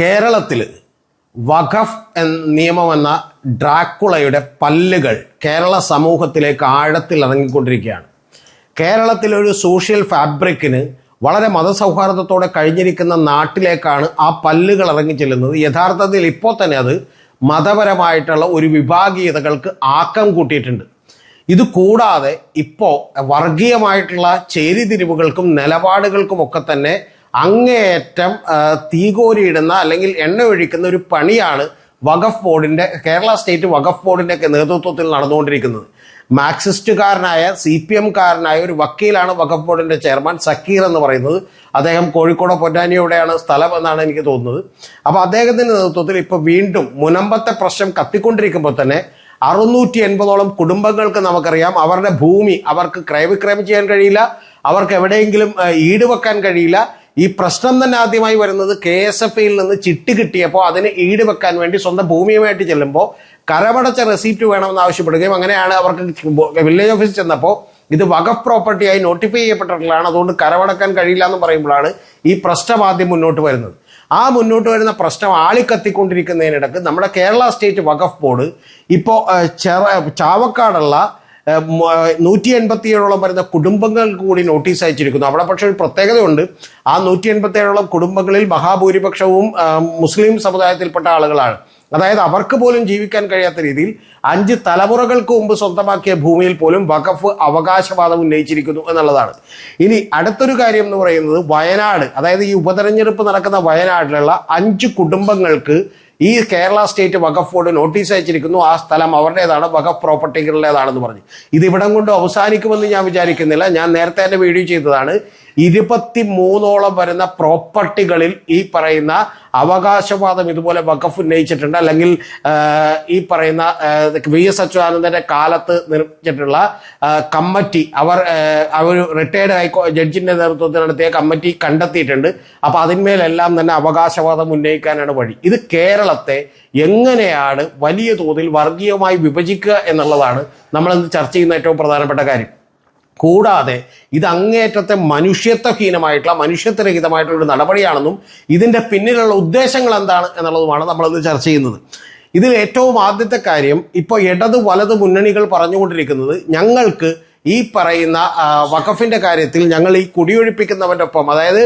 കേരളത്തിൽ വഖഫ് എന്ന നിയമം എന്ന ഡ്രാക്കുളയുടെ പല്ലുകൾ കേരള സമൂഹത്തിലേക്ക് ആഴത്തിൽ ഇറങ്ങിക്കൊണ്ടിരിക്കുകയാണ്. കേരളത്തിലൊരു സോഷ്യൽ ഫാബ്രിക്കിന് വളരെ മതസൗഹാർദ്ദത്തോടെ കഴിഞ്ഞിരിക്കുന്ന നാട്ടിലേക്കാണ് ആ പല്ലുകൾ ഇറങ്ങി ചെല്ലുന്നത്. യഥാർത്ഥത്തിൽ ഇപ്പോൾ തന്നെ അത് മതപരമായിട്ടുള്ള ഒരു വിഭാഗീയതകൾക്ക് ആക്കം കൂട്ടിയിട്ടുണ്ട്. ഇത് കൂടാതെ ഇപ്പോൾ വർഗീയമായിട്ടുള്ള ചേരിതിരിവുകൾക്കും നിലപാടുകൾക്കും ഒക്കെ തന്നെ അങ്ങേയറ്റം തീകോരിയിടുന്ന അല്ലെങ്കിൽ എണ്ണ ഒഴിക്കുന്ന ഒരു പണിയാണ് വഖഫ് ബോർഡിന്റെ കേരള സ്റ്റേറ്റ് വഖഫ് ബോർഡിന്റെ നേതൃത്വത്തിൽ നടന്നുകൊണ്ടിരിക്കുന്നത്. മാർക്സിസ്റ്റുകാരനായ സി പി എംകാരനായ ഒരു വക്കീലാണ് വഖഫ് ബോർഡിന്റെ ചെയർമാൻ സക്കീർ എന്ന് പറയുന്നത്. അദ്ദേഹം കോഴിക്കോട് പൊന്നാനിയോടെയാണ് സ്ഥലം എന്നാണ് എനിക്ക് തോന്നുന്നത്. അപ്പോൾ അദ്ദേഹത്തിന്റെ നേതൃത്വത്തിൽ ഇപ്പോൾ വീണ്ടും മുനമ്പത്തെ പ്രശ്നം കത്തിക്കൊണ്ടിരിക്കുമ്പോൾ തന്നെ അറുന്നൂറ്റി എൺപതോളം കുടുംബങ്ങൾക്ക് നമുക്കറിയാം അവരുടെ ഭൂമി അവർക്ക് ക്രയവിക്രയം ചെയ്യാൻ കഴിയില്ല. അവർക്ക് എവിടെയെങ്കിലും ഈടുവെക്കാൻ ഈട് വെക്കാൻ കഴിയില്ല. ഈ പ്രശ്നം തന്നെ ആദ്യമായി വരുന്നത് കെ എസ് എഫ് ഐയിൽ നിന്ന് ചിട്ടി കിട്ടിയപ്പോൾ അതിന് ഈട് വെക്കാൻ വേണ്ടി സ്വന്തം ഭൂമിയുമായിട്ട് ചെല്ലുമ്പോൾ കരമടച്ച റെസീപ്റ്റ് വേണമെന്ന് ആവശ്യപ്പെടുകയും അങ്ങനെയാണ് അവർക്ക് വില്ലേജ് ഓഫീസിൽ ചെന്നപ്പോൾ ഇത് വകഫ് പ്രോപ്പർട്ടിയായി നോട്ടിഫൈ ചെയ്യപ്പെട്ടിട്ടുള്ളതാണ്. അതുകൊണ്ട് കരമടക്കാൻ കഴിയില്ല എന്ന് പറയുമ്പോഴാണ് ഈ പ്രശ്നം ആദ്യം മുന്നോട്ട് വരുന്നത്. ആ മുന്നോട്ട് വരുന്ന പ്രശ്നം ആളിക്കത്തിക്കൊണ്ടിരിക്കുന്നതിനിടക്ക് നമ്മുടെ കേരള സ്റ്റേറ്റ് വഖഫ് ബോർഡ് ഇപ്പോൾ ചെറ ചാവക്കാടുള്ള നൂറ്റി എൺപത്തി ഏഴോളം വരുന്ന കുടുംബങ്ങൾ കൂടി നോട്ടീസ് അയച്ചിരിക്കുന്നു. അവിടെ പക്ഷേ ഒരു പ്രത്യേകതയുണ്ട്. ആ നൂറ്റി എൺപത്തി ഏഴോളം കുടുംബങ്ങളിൽ മഹാഭൂരിപക്ഷവും മുസ്ലിം സമുദായത്തിൽപ്പെട്ട ആളുകളാണ്. അതായത് അവർക്ക് പോലും ജീവിക്കാൻ കഴിയാത്ത രീതിയിൽ അഞ്ച് തലമുറകൾക്ക് മുമ്പ് സ്വന്തമാക്കിയ ഭൂമിയിൽ പോലും വഖഫ് അവകാശവാദം ഉന്നയിച്ചിരിക്കുന്നു എന്നുള്ളതാണ്. ഇനി അടുത്തൊരു കാര്യം എന്ന് പറയുന്നത് വയനാട്. അതായത് ഈ ഉപതെരഞ്ഞെടുപ്പ് നടക്കുന്ന വയനാട്ടിലുള്ള അഞ്ച് കുടുംബങ്ങൾക്ക് ഈ Kerala state Waqf board notice അയച്ചിരിക്കുന്നു ആ സ്ഥലം അവരുടേതാണ് വഖഫ് പ്രോപ്പർട്ടികളുടേതാണെന്ന് പറഞ്ഞു. ഇത് ഇവിടം കൊണ്ട് അവസാനിക്കുമെന്ന് ഞാൻ വിചാരിക്കുന്നില്ല. ഞാൻ നേരത്തെ തന്നെ വീഡിയോ ചെയ്തതാണ്. ഇരുപത്തി മൂന്നോളം വരുന്ന പ്രോപ്പർട്ടികളിൽ ഈ പറയുന്ന അവകാശവാദം ഇതുപോലെ വഖഫ് ഉന്നയിച്ചിട്ടുണ്ട്. അല്ലെങ്കിൽ ഈ പറയുന്ന വി എസ് അച്യുതാനന്ദന്റെ കാലത്ത് നിർമ്മിച്ചിട്ടുള്ള കമ്മിറ്റി അവർ അവർ റിട്ടയർഡ് ഹൈക്കോ ജഡ്ജിന്റെ നേതൃത്വത്തിൽ നടത്തിയ കമ്മിറ്റി കണ്ടെത്തിയിട്ടുണ്ട്. അപ്പൊ അതിന്മേലെല്ലാം തന്നെ അവകാശവാദം ഉന്നയിക്കാനാണ് വഴി. ഇത് കേരളത്തെ എങ്ങനെയാണ് വലിയ തോതിൽ വർഗീയമായി വിഭജിക്കുക എന്നുള്ളതാണ് നമ്മൾ ഇന്ന് ചർച്ച ചെയ്യുന്ന ഏറ്റവും പ്രധാനപ്പെട്ട കാര്യം. കൂടാതെ ഇത് അങ്ങേയറ്റത്തെ മനുഷ്യത്വഹീനമായിട്ടുള്ള മനുഷ്യത്വരഹിതമായിട്ടുള്ള ഒരു നടപടിയാണെന്നും ഇതിന്റെ പിന്നിലുള്ള ഉദ്ദേശങ്ങൾ എന്താണ് എന്നുള്ളതുമാണ് നമ്മളിന്ന് ചർച്ച ചെയ്യുന്നത്. ഇതിൽ ഏറ്റവും ആദ്യത്തെ കാര്യം ഇപ്പോൾ ഇടത് വലത് മുന്നണികൾ പറഞ്ഞുകൊണ്ടിരിക്കുന്നത് ഞങ്ങൾക്ക് ഈ പറയുന്ന വഖഫിന്റെ കാര്യത്തിൽ ഞങ്ങൾ ഈ കുടിയൊഴിപ്പിക്കുന്നവന്റെ ഒപ്പം അതായത്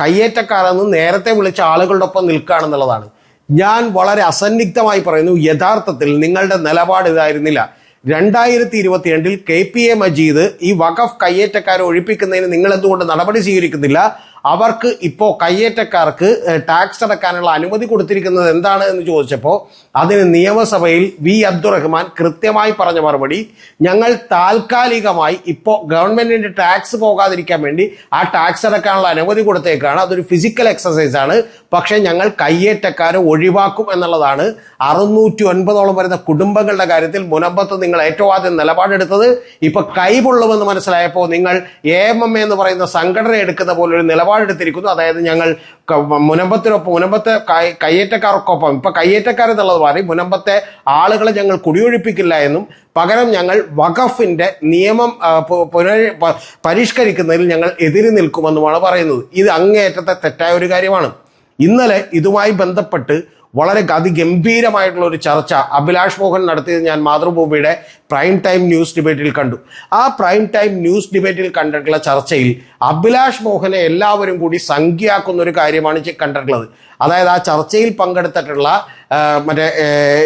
കയ്യേറ്റക്കാരെന്ന് നേരത്തെ വിളിച്ച ആളുകളുടെ ഒപ്പം നിൽക്കുകയാണെന്നുള്ളതാണ്. ഞാൻ വളരെ അസന്നിഗ്ധമായി പറയുന്നു യഥാർത്ഥത്തിൽ നിങ്ങളുടെ നിലപാട് ഇതായിരുന്നില്ല. രണ്ടായിരത്തി ഇരുപത്തി രണ്ടിൽ കെ പി എ മജീദ് ഈ വഖഫ് കയ്യേറ്റക്കാരെ ഒഴിപ്പിക്കുന്നതിന് നിങ്ങൾ എന്തുകൊണ്ട് നടപടി സ്വീകരിക്കുന്നില്ല? അവർക്ക് ഇപ്പോൾ കയ്യേറ്റക്കാർക്ക് ടാക്സ് അടക്കാനുള്ള അനുമതി കൊടുത്തിരിക്കുന്നത് എന്താണ് എന്ന് ചോദിച്ചപ്പോൾ അതിന് നിയമസഭയിൽ വി അബ്ദുറഹ്മാൻ കൃത്യമായി പറഞ്ഞ മറുപടി ഞങ്ങൾ താൽക്കാലികമായി ഇപ്പോൾ ഗവൺമെന്റിന്റെ ടാക്സ് പോകാതിരിക്കാൻ വേണ്ടി ആ ടാക്സ് അടക്കാനുള്ള അനുമതി കൊടുത്തേക്കാണ്. അതൊരു ഫിസിക്കൽ എക്സസൈസ് ആണ്. പക്ഷേ ഞങ്ങൾ കയ്യേറ്റക്കാരെ ഒഴിവാക്കും എന്നുള്ളതാണ് അറുന്നൂറ്റി ഒൻപതോളം വരുന്ന കുടുംബങ്ങളുടെ കാര്യത്തിൽ മുനമ്പത്ത് നിങ്ങൾ ഏറ്റവും ആദ്യം നിലപാടെടുത്തത്. ഇപ്പൊ കൈപൊള്ളുമെന്ന് മനസ്സിലായപ്പോൾ നിങ്ങൾ എ എം എം എന്ന് പറയുന്ന സംഘടന എടുക്കുന്ന പോലെ ഒരു നിലപാടെടുത്തിരിക്കുന്നു അതായത് ഞങ്ങൾ മുനമ്പത്തിനൊപ്പം മുനമ്പത്തെ കയ്യേറ്റക്കാർക്കൊപ്പം. ഇപ്പൊ കയ്യേറ്റക്കാർ എന്നുള്ളത് മാറി മുനമ്പത്തെ ആളുകളെ ഞങ്ങൾ കുടിയൊഴിപ്പിക്കില്ല എന്നും പകരം ഞങ്ങൾ വഖഫിന്റെ നിയമം ആ, പു- പുനര് പ- പരിഷ്കരിക്കുന്നതിൽ ഞങ്ങൾ എതിര് നിൽക്കുമെന്നുമാണ് പറയുന്നത്. ഇത് അങ്ങേയറ്റത്തെ തെറ്റായ ഒരു കാര്യമാണ്. ഇന്നലെ ഇതുമായി ബന്ധപ്പെട്ട് വളരെ അതിഗംഭീരമായിട്ടുള്ള ഒരു ചർച്ച അഭിലാഷ് മോഹൻ നടത്തിയത് ഞാൻ മാതൃഭൂമിയുടെ പ്രൈം ടൈം ന്യൂസ് ഡിബേറ്റിൽ കണ്ടു. ആ പ്രൈം ടൈം ന്യൂസ് ഡിബേറ്റിൽ കണ്ടിട്ടുള്ള ചർച്ചയിൽ അഭിലാഷ് മോഹനെ എല്ലാവരും കൂടി സംഖ്യയാക്കുന്ന ഒരു കാര്യമാണ് കണ്ടിട്ടുള്ളത്. അതായത് ആ ചർച്ചയിൽ പങ്കെടുത്തിട്ടുള്ള മറ്റേ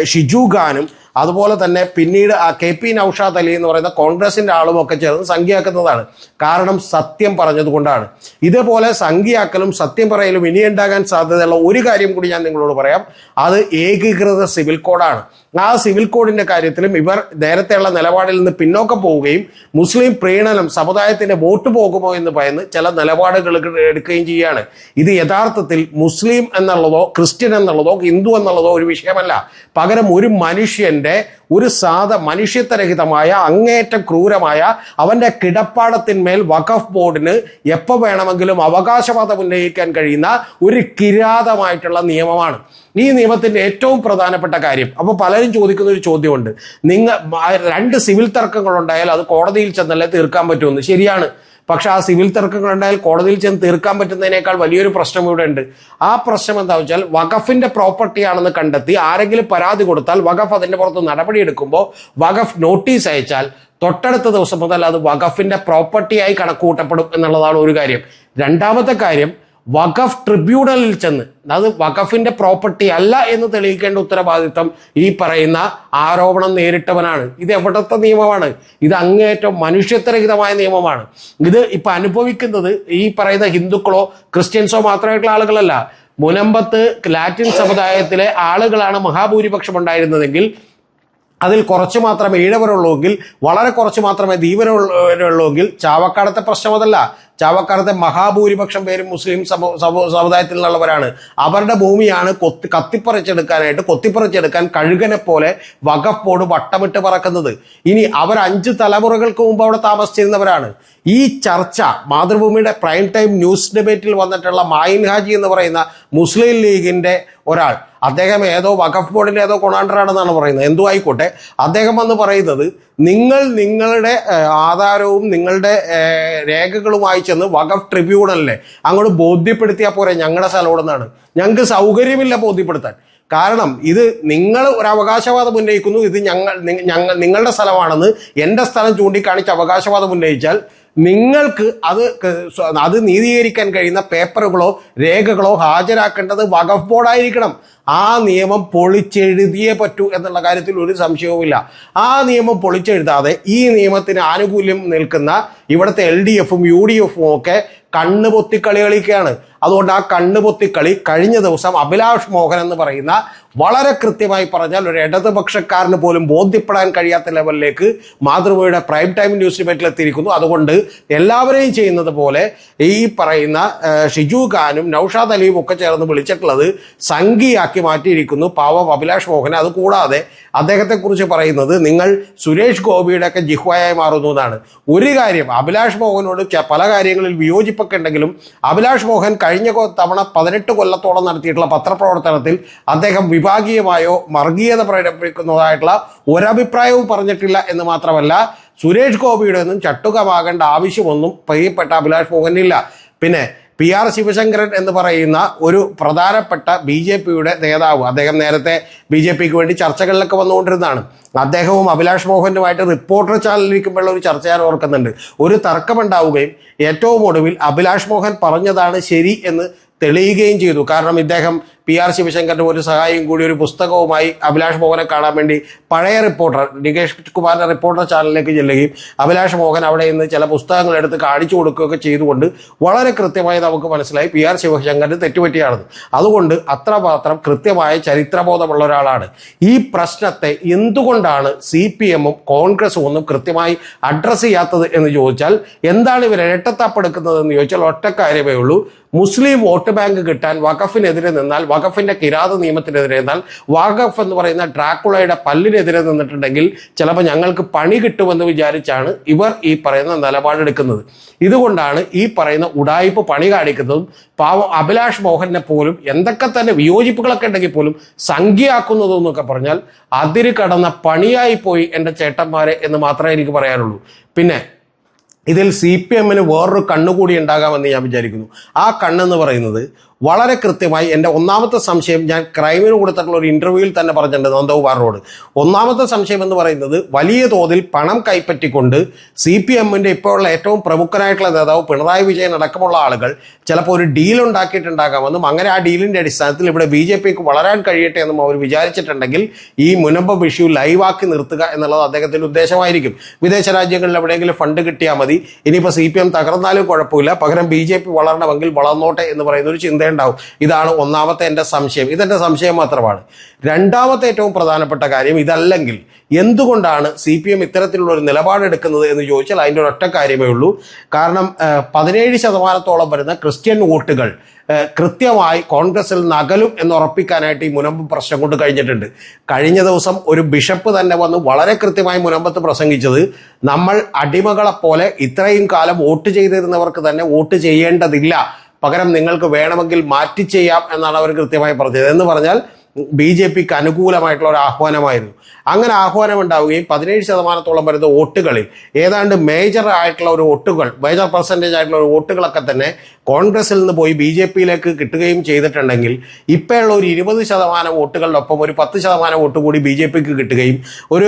ഷിജു ഖാനും അതുപോലെ തന്നെ പിന്നീട് ആ കെ പി നൌഷാദ് അലി എന്ന് പറയുന്ന കോൺഗ്രസിന്റെ ആളുമൊക്കെ ചേർന്ന് സംഖ്യയാക്കുന്നതാണ്. കാരണം സത്യം പറഞ്ഞതുകൊണ്ടാണ് ഇതേപോലെ സംഖ്യയാക്കലും സത്യം പറയലും ഇനി ഉണ്ടാകാൻ സാധ്യതയുള്ള ഒരു കാര്യം കൂടി ഞാൻ നിങ്ങളോട് പറയാം. അത് ഏകീകൃത സിവിൽ കോഡാണ്. ആ സിവിൽ കോഡിന്റെ കാര്യത്തിലും ഇവർ നേരത്തെയുള്ള നിലപാടിൽ നിന്ന് പിന്നോക്കം പോവുകയും മുസ്ലിം പ്രീണനം സമുദായത്തിന്റെ വോട്ട് പോകുമോ എന്ന് ഭയന്ന് ചില നിലപാടുകൾ എടുക്കുകയും ചെയ്യുകയാണ്. ഇത് യഥാർത്ഥത്തിൽ മുസ്ലിം എന്നുള്ളതോ ക്രിസ്ത്യൻ എന്നുള്ളതോ ഹിന്ദു എന്നുള്ളതോ ഒരു വിഷയമല്ല. പകരം ഒരു മനുഷ്യന്റെ ഒരു സാധ മനുഷ്യത്വരഹിതമായ അങ്ങേയറ്റം ക്രൂരമായ അവന്റെ കിടപ്പാടത്തിന്മേൽ വഖഫ് ബോർഡിന് എപ്പോൾ വേണമെങ്കിലും അവകാശവാദം ഉന്നയിക്കാൻ കഴിയുന്ന ഒരു കിരാതമായിട്ടുള്ള നിയമമാണ്. ഈ നിയമത്തിന്റെ ഏറ്റവും പ്രധാനപ്പെട്ട കാര്യം അപ്പോൾ പലരും ചോദിക്കുന്ന ഒരു ചോദ്യമുണ്ട്. നിങ്ങൾ രണ്ട് സിവിൽ തർക്കങ്ങൾ ഉണ്ടായാൽ അത് കോടതിയിൽ ചെന്നല്ലേ തീർക്കാൻ പറ്റുമെന്ന്. ശരിയാണ്. പക്ഷെ ആ സിവിൽ തർക്കങ്ങൾ ഉണ്ടായാൽ കോടതിയിൽ ചെന്ന് തീർക്കാൻ പറ്റുന്നതിനേക്കാൾ വലിയൊരു പ്രശ്നം ഇവിടെ ഉണ്ട്. ആ പ്രശ്നം എന്താ വെച്ചാൽ വഖഫിന്റെ പ്രോപ്പർട്ടി ആണെന്ന് കണ്ടെത്തി ആരെങ്കിലും പരാതി കൊടുത്താൽ വഖഫ് അതിന്റെ പുറത്ത് നടപടിയെടുക്കുമ്പോൾ വഖഫ് നോട്ടീസ് അയച്ചാൽ തൊട്ടടുത്ത ദിവസം മുതൽ അത് വഖഫിന്റെ പ്രോപ്പർട്ടിയായി കണക്കുകൂട്ടപ്പെടും എന്നുള്ളതാണ് ഒരു കാര്യം. രണ്ടാമത്തെ കാര്യം വഖഫ് ട്രിബ്യൂണലിൽ ചെന്ന് അത് വഖഫിന്റെ പ്രോപ്പർട്ടി അല്ല എന്ന് തെളിയിക്കേണ്ട ഉത്തരവാദിത്തം ഈ പറയുന്ന ആരോപണം നേരിട്ടവനാണ്. ഇത് എവിടത്തെ നിയമമാണ്? ഇത് അങ്ങേയറ്റം മനുഷ്യത്വരഹിതമായ നിയമമാണ്. ഇത് ഇപ്പൊ അനുഭവിക്കുന്നത് ഈ പറയുന്ന ഹിന്ദുക്കളോ ക്രിസ്ത്യൻസോ മാത്രമായിട്ടുള്ള ആളുകളല്ല. മുനമ്പത്ത് ലാറ്റിൻ സമുദായത്തിലെ ആളുകളാണ് മഹാഭൂരിപക്ഷം ഉണ്ടായിരുന്നതെങ്കിൽ അതിൽ കുറച്ച് മാത്രമേ ഈഴവരുള്ളൂവെങ്കിൽ വളരെ കുറച്ച് മാത്രമേ ധീവരുള്ളൂവെങ്കിൽ ചാവക്കാടത്തെ പ്രശ്നം അതല്ല. ചാവക്കാടത്തെ മഹാഭൂരിപക്ഷം പേരും മുസ്ലിം സമൂ സമൂ സമുദായത്തിൽ നിന്നുള്ളവരാണ്. അവരുടെ ഭൂമിയാണ് കൊത്തി കത്തിപ്പറിച്ചെടുക്കാനായിട്ട് കൊത്തിപ്പറിച്ചെടുക്കാൻ കഴുകനെ പോലെ വകപ്പോട് വട്ടമിട്ട് പറക്കുന്നത്. ഇനി അവർ അഞ്ച് തലമുറകൾക്ക് മുമ്പ് അവിടെ താമസിച്ചിരുന്നവരാണ്. ഈ ചർച്ച മാതൃഭൂമിയുടെ പ്രൈം ടൈം ന്യൂസ് ഡിബേറ്റിൽ വന്നിട്ടുള്ള മായിൻ ഹാജി എന്ന് പറയുന്ന മുസ്ലിം ലീഗിന്റെ ഒരാൾ അദ്ദേഹം ഏതോ വഖഫ് ബോർഡിന്റെ ഏതോ കൊണാണ്ടറാണെന്നാണ് പറയുന്നത്. എന്തോ ആയിക്കോട്ടെ? അദ്ദേഹം വന്ന് പറയുന്നത് നിങ്ങൾ നിങ്ങളുടെ ആധാരവും നിങ്ങളുടെ രേഖകളുമായി ചെന്ന് വഖഫ് ട്രിബ്യൂണലിനെ അങ്ങോട്ട് ബോധ്യപ്പെടുത്തിയാൽ പോരെ ഞങ്ങളുടെ സ്ഥലം ഞങ്ങൾക്ക് സൗകര്യമില്ല ബോധ്യപ്പെടുത്താൻ. കാരണം ഇത് നിങ്ങൾ ഒരു അവകാശവാദം ഉന്നയിക്കുന്നു. ഇത് ഞങ്ങൾ നിങ്ങളുടെ സ്ഥലമാണെന്ന് എന്റെ സ്ഥലം ചൂണ്ടിക്കാണിച്ച് അവകാശവാദം ഉന്നയിച്ചാൽ നിങ്ങൾക്ക് അത് അത് നീതീകരിക്കാൻ കഴിയുന്ന പേപ്പറുകളോ രേഖകളോ ഹാജരാക്കേണ്ടത് വഖഫ് ബോർഡായിരിക്കണം. ആ നിയമം പൊളിച്ചെഴുതിയേ പറ്റൂ എന്നുള്ള കാര്യത്തിൽ ഒരു സംശയവുമില്ല. ആ നിയമം പൊളിച്ചെഴുതാതെ ഈ നിയമത്തിന് ആനുകൂല്യം നിൽക്കുന്ന ഇവിടുത്തെ എൽ ഡി എഫും യു ഡി എഫും ഒക്കെ കണ്ണ് കളി കളിക്കുകയാണ് അതുകൊണ്ട് ആ കണ്ണുപൊത്തിക്കളി കഴിഞ്ഞ ദിവസം അഭിലാഷ് മോഹൻ എന്ന് പറയുന്ന വളരെ കൃത്യമായി പറഞ്ഞാൽ ഒരു ഇടതുപക്ഷക്കാരന് പോലും ബോധ്യപ്പെടാൻ കഴിയാത്ത ലെവലിലേക്ക് മാതൃഭൂമിയുടെ പ്രൈം ടൈം ന്യൂസ് ഡിബേറ്റിൽ എത്തിയിരിക്കുന്നു. അതുകൊണ്ട് എല്ലാവരെയും ചെയ്യുന്നത് പോലെ ഈ പറയുന്ന ഷിജു ഖാനും നൌഷാദ് അലിയും ഒക്കെ ചേർന്ന് വിളിച്ചിട്ടുള്ളത് സംഘിയാക്കി മാറ്റിയിരിക്കുന്നു പാവം അഭിലാഷ് മോഹൻ അതുകൂടാതെ അദ്ദേഹത്തെക്കുറിച്ച് അദ്ദേഹത്തെ പറയുന്നത് നിങ്ങൾ സുരേഷ് ഗോപിയുടെ ഒക്കെ ജിഹ്വായായി മാറുന്നു എന്നാണ്. ഒരു കാര്യം അഭിലാഷ് മോഹനോട് പല കാര്യങ്ങളിൽ വിയോജിപ്പൊക്കെ ഉണ്ടെങ്കിലും അഭിലാഷ് മോഹൻ കഴിഞ്ഞ കൊ- തവണ പതിനെട്ട് കൊല്ലത്തോളം നടത്തിയിട്ടുള്ള പത്രപ്രവർത്തനത്തിൽ അദ്ദേഹം വിഭാഗീയമായോ വർഗീയത പ്രകടിപ്പിക്കുന്നതായിട്ടുള്ള ഒരഭിപ്രായവും പറഞ്ഞിട്ടില്ല എന്ന് മാത്രമല്ല സുരേഷ് ഗോപിയുടെ ഒന്നും ചട്ടുകമാകേണ്ട ആവശ്യമൊന്നും പ്രിയപ്പെട്ട അഭിലാഷ് മോഹനില്ല പിന്നെ പി ആർ ശിവശങ്കരൻ എന്ന് പറയുന്ന ഒരു പ്രധാനപ്പെട്ട ബി ജെ പിയുടെ നേതാവ്. അദ്ദേഹം നേരത്തെ ബി ജെ പിക്ക് വേണ്ടി ചർച്ചകളിലൊക്കെ വന്നുകൊണ്ടിരുന്നതാണ്. അദ്ദേഹവും അഭിലാഷ് മോഹനുമായിട്ട് റിപ്പോർട്ടർ ചാനലിരിക്കുമ്പോഴുള്ള ഒരു ചർച്ച ഞാൻ ഓർക്കുന്നുണ്ട്. ഒരു തർക്കമുണ്ടാവുകയും ഏറ്റവും ഒടുവിൽ അഭിലാഷ് മോഹൻ പറഞ്ഞതാണ് ശരി എന്ന് തെളിയുകയും ചെയ്തു. കാരണം ഇദ്ദേഹം പി ആർ ശിവശങ്കറിന്റെ ഒരു സഹായം കൂടി ഒരു പുസ്തകവുമായി അഭിലാഷ് മോഹനെ കാണാൻ വേണ്ടി പഴയ റിപ്പോർട്ടർ നികേഷ് കുമാറിന്റെ റിപ്പോർട്ടർ ചാനലിലേക്ക് ചെല്ലുകയും അഭിലാഷ് മോഹൻ അവിടെ നിന്ന് ചില പുസ്തകങ്ങൾ എടുത്ത് കാണിച്ചു കൊടുക്കുകയൊക്കെ ചെയ്തുകൊണ്ട് വളരെ കൃത്യമായി നമുക്ക് മനസ്സിലായി പി ആർ ശിവശങ്കറിന് തെറ്റുപറ്റിയാണെന്ന്. അതുകൊണ്ട് അത്രമാത്രം കൃത്യമായ ചരിത്രബോധമുള്ള ഒരാളാണ്. ഈ പ്രശ്നത്തെ എന്തുകൊണ്ടാണ് സി പി എമ്മും കോൺഗ്രസും ഒന്നും കൃത്യമായി അഡ്രസ്സ് ചെയ്യാത്തത് എന്ന് ചോദിച്ചാൽ എന്താണ് ഇവർ ഇരട്ടത്താപ്പെടുക്കുന്നത് എന്ന് ചോദിച്ചാൽ ഒറ്റ കാര്യമേ ഉള്ളൂ. മുസ്ലിം വോട്ട് ബാങ്ക് കിട്ടാൻ വഖഫിനെതിരെ നിന്നാൽ വഖഫിന്റെ കിരാത നിയമത്തിനെതിരെ എന്നാൽ വഖഫ് എന്ന് പറയുന്ന ഡ്രാക്കുളയുടെ പല്ലിനെതിരെ നിന്നിട്ടുണ്ടെങ്കിൽ ചിലപ്പോൾ ഞങ്ങൾക്ക് പണി കിട്ടുമെന്ന് വിചാരിച്ചാണ് ഇവർ ഈ പറയുന്ന നിലപാടെടുക്കുന്നത്. ഇതുകൊണ്ടാണ് ഈ പറയുന്ന ഉടായ്പ് പണി കാണിക്കുന്നതും പാവം അഭിലാഷ് മോഹനെ പോലും എന്തൊക്കെ തന്നെ വിയോജിപ്പുകളൊക്കെ ഉണ്ടെങ്കിൽ പോലും സംഖ്യയാക്കുന്നതും എന്നൊക്കെ പറഞ്ഞാൽ അതിര് കടന്ന പണിയായി പോയി എന്റെ ചേട്ടന്മാരെ എന്ന് മാത്രമേ എനിക്ക് പറയാനുള്ളൂ. പിന്നെ ഇതിൽ സി പി എമ്മിന് വേറൊരു കണ്ണുകൂടി ഉണ്ടാകാമെന്ന് ഞാൻ വിചാരിക്കുന്നു. ആ കണ്ണെന്ന് പറയുന്നത് വളരെ കൃത്യമായി എന്റെ ഒന്നാമത്തെ സംശയം ഞാൻ ക്രൈമിന് കൊടുത്തിട്ടുള്ള ഒരു ഇന്റർവ്യൂവിൽ തന്നെ പറഞ്ഞിട്ടുണ്ട് നന്ദകുമാറിനോട് ഒന്നാമത്തെ സംശയം എന്ന് പറയുന്നത് വലിയ തോതിൽ പണം കൈപ്പറ്റിക്കൊണ്ട് സി പി എമ്മിന്റെ ഇപ്പോഴുള്ള ഏറ്റവും പ്രമുഖനായിട്ടുള്ള നേതാവ് പിണറായി വിജയൻ അടക്കമുള്ള ആളുകൾ ചിലപ്പോൾ ഒരു ഡീൽ ഉണ്ടാക്കിയിട്ടുണ്ടാകാമെന്നും അങ്ങനെ ആ ഡീലിന്റെ അടിസ്ഥാനത്തിൽ ഇവിടെ ബി ജെ പിക്ക് വളരാൻ കഴിയട്ടെ എന്നും അവർ വിചാരിച്ചിട്ടുണ്ടെങ്കിൽ ഈ മുനമ്പ വിഷു ലൈവാക്കി നിർത്തുക എന്നുള്ളത് അദ്ദേഹത്തിന്റെ ഉദ്ദേശമായിരിക്കും. വിദേശ രാജ്യങ്ങളിൽ എവിടെയെങ്കിലും ഫണ്ട് കിട്ടിയാൽ മതി. ഇനിയിപ്പോൾ സി പി എം തകർന്നാലും കുഴപ്പമില്ല. പകരം ബി ജെ പി വളരണമെങ്കിൽ വളർന്നോട്ടെ എന്ന് പറയുന്ന ഒരു ചിന്തയുണ്ടാവും ഇതാണ് ഒന്നാമത്തെ എന്റെ സംശയം. ഇതെന്റെ സംശയം മാത്രമാണ്. രണ്ടാമത്തെ ഏറ്റവും പ്രധാനപ്പെട്ട കാര്യം ഇതല്ലെങ്കിൽ എന്തുകൊണ്ടാണ് സി പി എം ഇത്തരത്തിലുള്ള ഒരു നിലപാടെടുക്കുന്നത് എന്ന് ചോദിച്ചാൽ അതിന്റെ ഒരൊറ്റ കാര്യമേ ഉള്ളൂ. കാരണം പതിനേഴ് ശതമാനത്തോളം വരുന്ന ക്രിസ്ത്യൻ വോട്ടുകൾ കൃത്യമായി കോൺഗ്രസിൽ നകലും എന്ന് ഉറപ്പിക്കാനായിട്ട് ഈ മുനമ്പ് പ്രശ്നം കൊണ്ട് കഴിഞ്ഞിട്ടുണ്ട്. കഴിഞ്ഞ ദിവസം ഒരു ബിഷപ്പ് തന്നെ വന്ന് വളരെ കൃത്യമായി മുനമ്പത്ത് പ്രസംഗിച്ചത് നമ്മൾ അടിമകളെപ്പോലെ ഇത്രയും കാലം വോട്ട് ചെയ്തിരുന്നവർക്ക് തന്നെ വോട്ട് ചെയ്യേണ്ടതില്ല. പകരം നിങ്ങൾക്ക് വേണമെങ്കിൽ മാറ്റി ചെയ്യാം എന്നാണ് അവർ കൃത്യമായി പറഞ്ഞത്. എന്ന് പറഞ്ഞാൽ ബി ജെ പിക്ക് അനുകൂലമായിട്ടുള്ള ഒരു ആഹ്വാനമായിരുന്നു. അങ്ങനെ ആഹ്വാനം ഉണ്ടാവുകയും പതിനേഴ് ശതമാനത്തോളം വരുന്ന വോട്ടുകളിൽ ഏതാണ്ട് മേജർ ആയിട്ടുള്ള ഒരു വോട്ടുകൾ മേജർ പെർസെന്റേജ് ആയിട്ടുള്ള ഒരു വോട്ടുകളൊക്കെ തന്നെ കോൺഗ്രസിൽ നിന്ന് പോയി ബി ജെ പിയിലേക്ക് കിട്ടുകയും ചെയ്തിട്ടുണ്ടെങ്കിൽ ഇപ്പോഴുള്ള ഒരു ഇരുപത് ശതമാനം വോട്ടുകളിലൊപ്പം ഒരു പത്ത് ശതമാനം വോട്ട് കൂടി ബി ജെ പിക്ക് കിട്ടുകയും ഒരു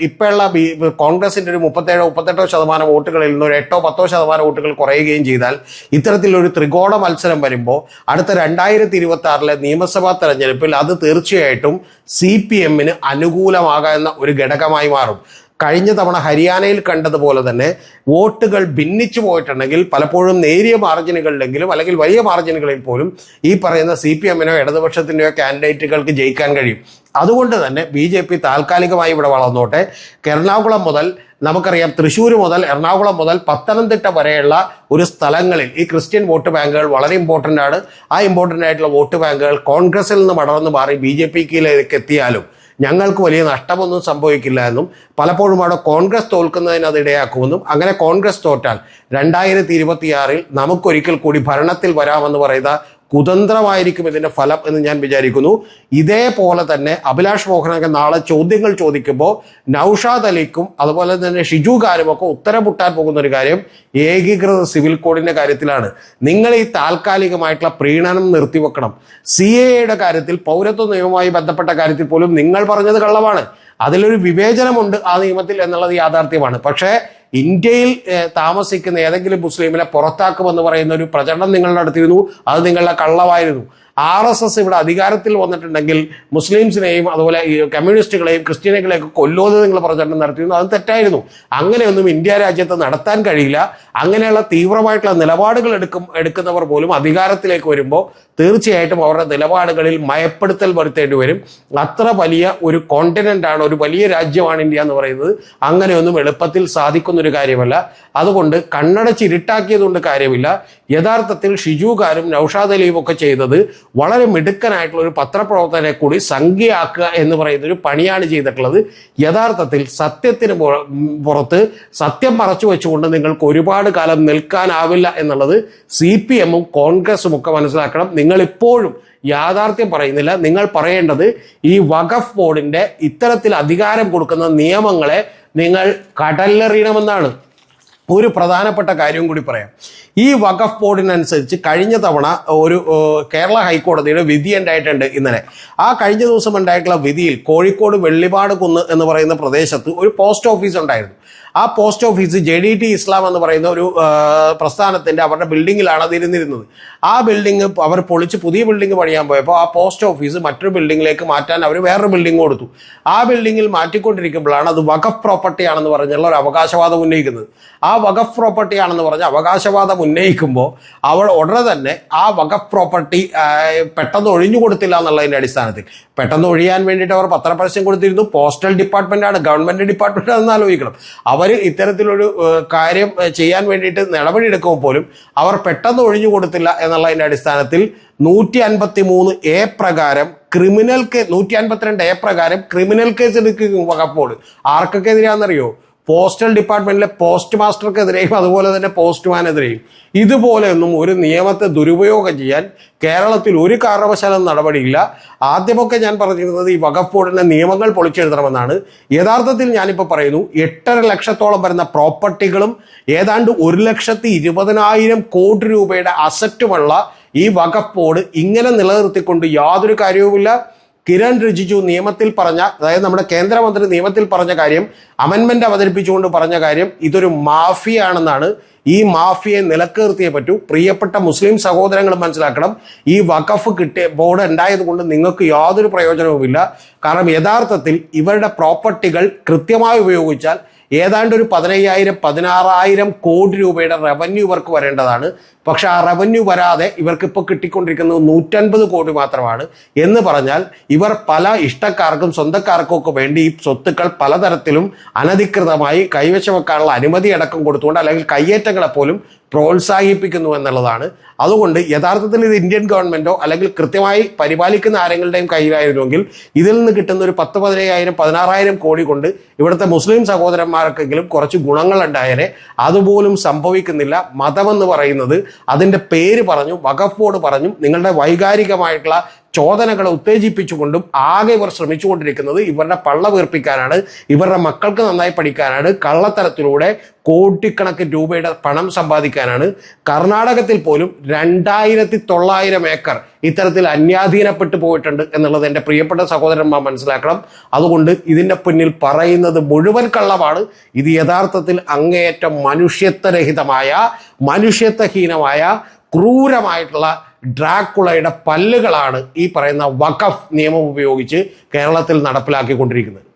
ഇപ്പോഴുള്ള ബി കോൺഗ്രസിന്റെ ഒരു മുപ്പത്തേഴോ മുപ്പത്തെട്ടോ ശതമാനം വോട്ടുകളിൽ നിന്ന് ഒരു എട്ടോ പത്തോ ശതമാനം വോട്ടുകൾ കുറയുകയും ചെയ്താൽ ഇത്തരത്തിലൊരു ത്രികോണ മത്സരം വരുമ്പോൾ അടുത്ത രണ്ടായിരത്തി ഇരുപത്തി ആറിലെ നിയമസഭാ തെരഞ്ഞെടുപ്പിൽ അത് തീർച്ചയായിട്ടും സി പി എമ്മിന് അനുകൂലമാകുന്ന ഒരു ഘടകമായി മാറും. കഴിഞ്ഞ തവണ ഹരിയാനയിൽ കണ്ടതുപോലെ തന്നെ വോട്ടുകൾ ഭിന്നിച്ചു പോയിട്ടുണ്ടെങ്കിൽ പലപ്പോഴും നേരിയ മാർജിനുകളിലെങ്കിലും അല്ലെങ്കിൽ വലിയ മാർജിനുകളിൽ പോലും ഈ പറയുന്ന സി പി എമ്മിനോ ഇടതുപക്ഷത്തിന്റെയോ കാൻഡിഡേറ്റുകൾക്ക് ജയിക്കാൻ കഴിയും. അതുകൊണ്ട് തന്നെ ബി ജെ പി താൽക്കാലികമായി ഇവിടെ വളർന്നോട്ടെ. എറണാകുളം മുതൽ നമുക്കറിയാം തൃശ്ശൂർ മുതൽ എറണാകുളം മുതൽ പത്തനംതിട്ട വരെയുള്ള ഒരു സ്ഥലങ്ങളിൽ ഈ ക്രിസ്ത്യൻ വോട്ട് ബാങ്കുകൾ വളരെ ഇമ്പോർട്ടന്റ് ആണ്. ആ ഇമ്പോർട്ടന്റ് ആയിട്ടുള്ള വോട്ട് ബാങ്കുകൾ കോൺഗ്രസിൽ നിന്ന് മടർന്നു മാറി ബി ജെ പിക്കിലേക്ക് എത്തിയാലും ഞങ്ങൾക്ക് വലിയ നഷ്ടമൊന്നും സംഭവിക്കില്ല എന്നും പലപ്പോഴും അവിടെ കോൺഗ്രസ് തോൽക്കുന്നതിന് അത് ഇടയാക്കുമെന്നും അങ്ങനെ കോൺഗ്രസ് തോറ്റാൽ രണ്ടായിരത്തി ഇരുപത്തിയാറിൽ നമുക്കൊരിക്കൽ കൂടി ഭരണത്തിൽ വരാമെന്ന് പറയുന്ന കുതന്ത്രമായിരിക്കും ഇതിന്റെ ഫലം എന്ന് ഞാൻ വിചാരിക്കുന്നു. ഇതേപോലെ തന്നെ അഭിലാഷ് മോഹനൊക്കെ നാളെ ചോദ്യങ്ങൾ ചോദിക്കുമ്പോൾ നൌഷാദ് അലിക്കും അതുപോലെ തന്നെ ഷിജു ഖാനും ഒക്കെ ഉത്തരം മുട്ടാൻ പോകുന്ന ഒരു കാര്യം ഏകീകൃത സിവിൽ കോഡിന്റെ കാര്യത്തിലാണ്. നിങ്ങൾ ഈ താൽക്കാലികമായിട്ടുള്ള പ്രീണനം നിർത്തിവെക്കണം. സി എയുടെ കാര്യത്തിൽ പൗരത്വ നിയമവുമായി ബന്ധപ്പെട്ട കാര്യത്തിൽ പോലും നിങ്ങൾ പറഞ്ഞത് കള്ളമാണ്. അതിലൊരു വിവേചനമുണ്ട് ആ നിയമത്തിൽ എന്നുള്ളത് യാഥാർത്ഥ്യമാണ്. പക്ഷേ ഇന്ത്യയിൽ താമസിക്കുന്ന ഏതെങ്കിലും മുസ്ലിമിനെ പുറത്താക്കുമെന്ന് പറയുന്ന ഒരു പ്രചരണം നിങ്ങൾ നടത്തിയിരുന്നു അത് നിങ്ങളുടെ കള്ളമായിരുന്നു. ആർ എസ് എസ് ഇവിടെ അധികാരത്തിൽ വന്നിട്ടുണ്ടെങ്കിൽ മുസ്ലിംസിനെയും അതുപോലെ ഈ കമ്മ്യൂണിസ്റ്റുകളെയും ക്രിസ്ത്യാനികളെയും ഒക്കെ കൊല്ലുമെന്ന് നിങ്ങൾ പ്രചരണം നടത്തിയിരുന്നു. അത് തെറ്റായിരുന്നു. അങ്ങനെയൊന്നും ഇന്ത്യ രാജ്യത്ത് നടത്താൻ കഴിയില്ല. അങ്ങനെയുള്ള തീവ്രമായിട്ടുള്ള നിലപാടുകൾ എടുക്കും എടുക്കുന്നവർ പോലും അധികാരത്തിലേക്ക് വരുമ്പോൾ തീർച്ചയായിട്ടും അവരുടെ നിലപാടുകളിൽ മയപ്പെടുത്തൽ വരുത്തേണ്ടി വരും. അത്ര വലിയ ഒരു കോണ്ടിനെന്റ് ആണ് ഒരു വലിയ രാജ്യമാണ് ഇന്ത്യ എന്ന് പറയുന്നത്. അങ്ങനെയൊന്നും എളുപ്പത്തിൽ സാധിക്കുന്ന ഒരു കാര്യമല്ല. അതുകൊണ്ട് കണ്ണടച്ച് ചിരിട്ടാക്കിയതുകൊണ്ട് കാര്യമില്ല. യഥാർത്ഥത്തിൽ ഷിജുകാരും നൌഷാദ് അലിയും ഒക്കെ ചെയ്തത് വളരെ മിടുക്കനായിട്ടുള്ള ഒരു പത്രപ്രവർത്തകനെ കൂടി സംഖ്യയാക്കുക എന്ന് പറയുന്ന ഒരു പണിയാണ് ചെയ്തിട്ടുള്ളത്. യഥാർത്ഥത്തിൽ സത്യത്തിന് പുറ- പുറത്ത് സത്യം മറച്ചു വെച്ചുകൊണ്ട് നിങ്ങൾക്ക് ഒരുപാട് കാലം നിൽക്കാനാവില്ല എന്നുള്ളത് സി പി എമ്മും കോൺഗ്രസും ഒക്കെ മനസ്സിലാക്കണം. നിങ്ങളിപ്പോഴും യാഥാർത്ഥ്യം പറയുന്നില്ല. നിങ്ങൾ പറയേണ്ടത് ഈ വഖഫ് ബോർഡിന്റെ ഇത്തരത്തിൽ അധികാരം കൊടുക്കുന്ന നിയമങ്ങളെ നിങ്ങൾ കടലെറിയണമെന്നാണ് ഒരു പ്രധാനപ്പെട്ട കാര്യവും കൂടി പറയാം. ഈ വഖഫ് ബോർഡിനനുസരിച്ച് കഴിഞ്ഞ തവണ ഒരു കേരള ഹൈക്കോടതിയുടെ വിധി ഉണ്ടായിട്ടുണ്ട് ഇന്നലെ. ആ കഴിഞ്ഞ ദിവസം ഉണ്ടായിട്ടുള്ള വിധിയിൽ കോഴിക്കോട് വെള്ളിപാട് കുന്ന് എന്ന് പറയുന്ന പ്രദേശത്ത് ഒരു പോസ്റ്റ് ഓഫീസ് ഉണ്ടായിരുന്നു. ആ post office J D T Islam എന്ന് പറയുന്ന ഒരു പ്രസ്ഥാനത്തിന്റെ അവരുടെ ബിൽഡിങ്ങിലാണ് അത് ഇരുന്നിരുന്നത് ആ ബിൽഡിംഗ് അവർ പൊളിച്ച് പുതിയ ബിൽഡിംഗ് പണിയാൻ പോയപ്പോൾ ആ പോസ്റ്റ് ഓഫീസ് മറ്റൊരു ബിൽഡിങ്ങിലേക്ക് മാറ്റാൻ അവർ വേറൊരു ബിൽഡിംഗ് കൊടുത്തു. ആ ബിൽഡിങ്ങിൽ മാറ്റിക്കൊണ്ടിരിക്കുമ്പോഴാണ് അത് വഖഫ് പ്രോപ്പർട്ടി ആണെന്ന് പറഞ്ഞുള്ള ഒരു അവകാശവാദം ഉന്നയിക്കുന്നത്. ആ വഖഫ് പ്രോപ്പർട്ടി ആണെന്ന് പറഞ്ഞ അവകാശവാദം ഉന്നയിക്കുമ്പോൾ അവൾ ഉടനെ തന്നെ ആ വഖഫ് പ്രോപ്പർട്ടി പെട്ടെന്ന് ഒഴിഞ്ഞു കൊടുത്തില്ല എന്നുള്ളതിന്റെ അടിസ്ഥാനത്തിൽ. പെട്ടെന്ന് ഒഴിയാൻ വേണ്ടിയിട്ട് അവർ പത്രപരസ്യം കൊടുത്തിരുന്നു. പോസ്റ്റൽ ഡിപ്പാർട്ട്മെന്റ് ആണ് ഗവൺമെന്റ് ഡിപ്പാർട്ട്മെന്റ് ആണെന്ന് ആലോചിക്കണം. അവർ ഇത്തരത്തിലൊരു ഏഹ്, കാര്യം ചെയ്യാൻ വേണ്ടിയിട്ട് നടപടിയെടുക്കുമ്പോൾ പോലും അവർ പെട്ടെന്ന് ഒഴിഞ്ഞു കൊടുത്തില്ല എന്നുള്ളതിന്റെ അടിസ്ഥാനത്തിൽ നൂറ്റി അൻപത്തി മൂന്ന് എ പ്രകാരം ക്രിമിനൽ കേസ് നൂറ്റി അൻപത്തിരണ്ട് എ പ്രകാരം ക്രിമിനൽ കേസ് എടുക്കുക ആർക്കൊക്കെ എതിരാണെന്നറിയോ? പോസ്റ്റൽ ഡിപ്പാർട്ട്മെന്റിലെ പോസ്റ്റ് മാസ്റ്റർക്കെതിരെയും അതുപോലെ തന്നെ പോസ്റ്റ്മാനെതിരെയും ഇതുപോലെയൊന്നും ഒരു നിയമത്തെ ദുരുപയോഗം ചെയ്യാൻ കേരളത്തിൽ ഒരു കാരണവശാലും നടപടിയില്ല. ആദ്യമൊക്കെ ഞാൻ പറഞ്ഞിരുന്നത് ഈ വഖഫ് ബോർഡിന്റെ നിയമങ്ങൾ പൊളിച്ചെഴുതണമെന്നാണ്. യഥാർത്ഥത്തിൽ ഞാനിപ്പോൾ പറയുന്നു എട്ടര ലക്ഷത്തോളം വരുന്ന പ്രോപ്പർട്ടികളും ഏതാണ്ട് ഒരു ലക്ഷത്തി ഇരുപതിനായിരം കോടി രൂപയുടെ അസറ്റുമുള്ള ഈ വഖഫ് ബോർഡ് ഇങ്ങനെ നിലനിർത്തിക്കൊണ്ട് യാതൊരു കാര്യവുമില്ല. കിരൺ റിജിജു നിയമത്തിൽ പറഞ്ഞ അതായത് നമ്മുടെ കേന്ദ്രമന്ത്രി നിയമത്തിൽ പറഞ്ഞ കാര്യം അമെൻമെന്റ് അവതരിപ്പിച്ചുകൊണ്ട് പറഞ്ഞ കാര്യം ഇതൊരു മാഫിയാണെന്നാണ്. ഈ മാഫിയെ നിലക്കേർത്തിയേ പറ്റൂ. പ്രിയപ്പെട്ട മുസ്ലിം സഹോദരങ്ങൾ മനസ്സിലാക്കണം ഈ വഖഫ് കിട്ടിയ ബോർഡ് ഉണ്ടായത് കൊണ്ട് നിങ്ങൾക്ക് യാതൊരു പ്രയോജനവുമില്ല. കാരണം യഥാർത്ഥത്തിൽ ഇവരുടെ പ്രോപ്പർട്ടികൾ കൃത്യമായി ഉപയോഗിച്ചാൽ ഏതാണ്ട് ഒരു പതിനയ്യായിരം പതിനാറായിരം കോടി രൂപയുടെ റവന്യൂ ഇവർക്ക് വരേണ്ടതാണ്. പക്ഷെ ആ റവന്യൂ വരാതെ ഇവർക്ക് ഇപ്പോൾ കിട്ടിക്കൊണ്ടിരിക്കുന്നത് നൂറ്റൻപത് കോടി മാത്രമാണ് എന്ന് പറഞ്ഞാൽ ഇവർ പല ഇഷ്ടക്കാർക്കും സ്വന്തക്കാർക്കും ഒക്കെ വേണ്ടി ഈ സ്വത്തുക്കൾ പലതരത്തിലും അനധികൃതമായി കൈവശം വെക്കാനുള്ള അനുമതി അടക്കം കൊടുത്തുകൊണ്ട് അല്ലെങ്കിൽ കയ്യേറ്റങ്ങളെ പോലും പ്രോത്സാഹിപ്പിക്കുന്നു എന്നുള്ളതാണ്. അതുകൊണ്ട് യഥാർത്ഥത്തിൽ ഇത് ഇന്ത്യൻ ഗവൺമെന്റോ അല്ലെങ്കിൽ കൃത്യമായി പരിപാലിക്കുന്ന ആരെങ്കിലുടെയും കയ്യിലായിരുന്നുവെങ്കിൽ ഇതിൽ നിന്ന് കിട്ടുന്ന ഒരു പത്ത് പതിനയ്യായിരം പതിനാറായിരം കോടി കൊണ്ട് ഇവിടുത്തെ മുസ്ലിം സഹോദരന്മാർക്കെങ്കിലും കുറച്ച് ഗുണങ്ങൾ ഉണ്ടായേനെ അതുപോലും സംഭവിക്കുന്നില്ല. മതമെന്ന് പറയുന്നത് അതിന്റെ പേര് പറഞ്ഞു വകഫോട് പറഞ്ഞു നിങ്ങളുടെ വൈകാരികമായിട്ടുള്ള ചോദനകളെ ഉത്തേജിപ്പിച്ചുകൊണ്ടും ആകെ ഇവർ ശ്രമിച്ചുകൊണ്ടിരിക്കുന്നത് ഇവരുടെ പള്ള വീർപ്പിക്കാനാണ് ഇവരുടെ മക്കൾക്ക് നന്നായി പഠിക്കാനാണ് കള്ളത്തരത്തിലൂടെ കോടിക്കണക്കിന് രൂപയുടെ പണം സമ്പാദിക്കാനാണ്. കർണാടകത്തിൽ പോലും രണ്ടായിരത്തി തൊള്ളായിരം ഏക്കർ ഇത്തരത്തിൽ അന്യാധീനപ്പെട്ടു പോയിട്ടുണ്ട് എന്നുള്ളത് എന്റെ പ്രിയപ്പെട്ട സഹോദരന്മാർ മനസ്സിലാക്കണം. അതുകൊണ്ട് ഇതിന്റെ പിന്നിൽ പറയുന്നത് മുഴുവൻ കള്ളമാണ്. ഇത് യഥാർത്ഥത്തിൽ അങ്ങേയറ്റം മനുഷ്യത്വരഹിതമായ മനുഷ്യത്വഹീനമായ ക്രൂരമായിട്ടുള്ള ഡ്രാക്കുളയുടെ പല്ലുകളാണ് ഈ പറയുന്ന വഖഫ് നിയമം ഉപയോഗിച്ച് കേരളത്തിൽ നടപ്പിലാക്കിക്കൊണ്ടിരിക്കുന്നത്.